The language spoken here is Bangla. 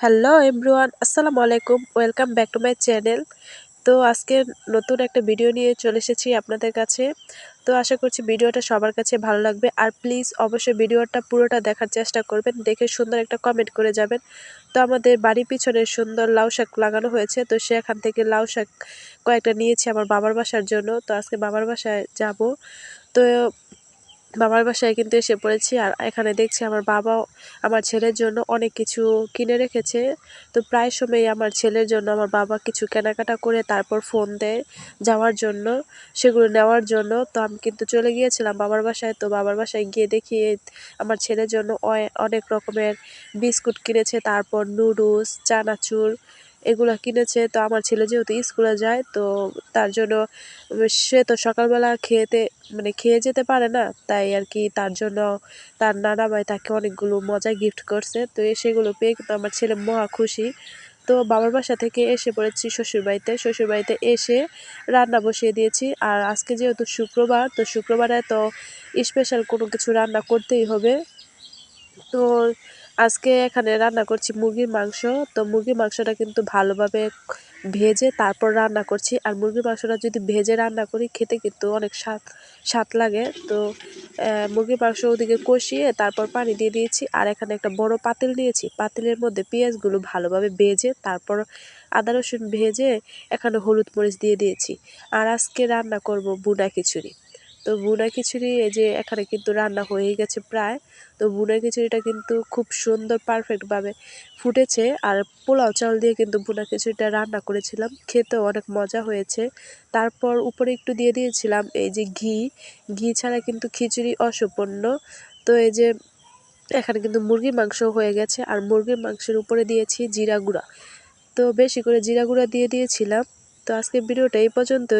হ্যালো এভরিওয়ান আসসালামু আলাইকুম welcome back to my channel তো আজকে নতুন একটা ভিডিও নিয়ে চলে এসেছি আপনাদের কাছে। তো আশা করছি ভিডিওটা সবার কাছে ভালো লাগবে। আর প্লিজ অবশ্যই ভিডিওটা পুরোটা দেখার চেষ্টা করবেন। দেখে সুন্দর একটা কমেন্ট করে যাবেন। তো আমাদের বাড়ির পিছনে সুন্দর লাউ শাক লাগানো হয়েছে। তো সেখান থেকে লাউ শাক কয়েকটা নিয়েছি আমার বাবার বাসার জন্য। তো আজকে বাবার বাসায় যাব। তো বাবার বাসায় কিন্তু এসে পড়েছি আর এখানে দেখছি আমার বাবা আমার ছেলের জন্য অনেক কিছু কিনে রেখেছে। তো প্রায় সময় আমার ছেলের জন্য আমার বাবা কিছু কেনাকাটা করে তারপর ফোন দেয় যাওয়ার জন্য, সেগুলো নেওয়ার জন্য। তো আমি কিন্তু চলে গিয়েছিলাম বাবার বাসায়। তো বাবার বাসায় গিয়ে দেখি আমার ছেলের জন্য অনেক রকমের বিস্কুট কিনেছে, তারপর নুডলস চানাচুর এগুলো কিনেছে। তো আমার ছেলে যেহেতু স্কুলে যায়, তো তার জন্য সে তো সকালবেলা খেতে মানে খেয়ে যেতে পারে না। তাই আর কি তার জন্য তার নানা ভাই তাকে অনেকগুলো মজা গিফট করছে। তো সেগুলো পেয়ে কিন্তু আমার ছেলে মহা খুশি। তো বাবার বাসা থেকে এসে পড়েছি শ্বশুরবাড়িতে। শ্বশুরবাড়িতে এসে রান্না বসিয়ে দিয়েছি। আর আজকে যেহেতু শুক্রবার, তো শুক্রবারে তো স্পেশাল কোনো কিছু রান্না করতেই হবে। তো আজকে এখানে রান্না করছি মুরগির মাংস। তো মুরগির মাংসটা কিন্তু ভালোভাবে ভেজে তারপর রান্না করছি। আর মুরগির মাংসটা যদি ভেজে রান্না করি, খেতে কিন্তু অনেক স্বাদ স্বাদ লাগে। তো মুরগির মাংস ওদিকে কষিয়ে তারপর পানি দিয়ে দিয়েছি। আর এখানে একটা বড় পাতিল নিয়েছি। পাতিলের মধ্যে পেঁয়াজগুলো ভালোভাবে ভেজে তারপর আদা রসুন ভেজে এখানে হলুদ মরিচ দিয়ে দিয়েছি। আর আজকে রান্না করব বুনা খিচুড়ি। তো বুনা খিচুড়ি এই যে এখানে কিন্তু রান্না হয়ে গেছে প্রায়। তো বুনা খিচুড়িটা কিন্তু খুব সুন্দর পারফেক্টভাবে ফুটেছে। আর পোলাও চাল দিয়ে কিন্তু বুনা খিচুড়িটা রান্না করেছিলাম। খেতেও অনেক মজা হয়েছে। তারপর উপরে একটু দিয়ে দিয়েছিলাম এই যে ঘি। ঘি ছাড়া কিন্তু খিচুড়ি অসম্পূর্ণ। তো এই যে এখানে কিন্তু মুরগির মাংস হয়ে গেছে। আর মুরগির মাংসের উপরে দিয়েছি জিরা গুঁড়া। তো বেশি করে জিরা গুঁড়া দিয়ে দিয়েছিলাম। তো আজকে ভিডিওটা এই পর্যন্তই।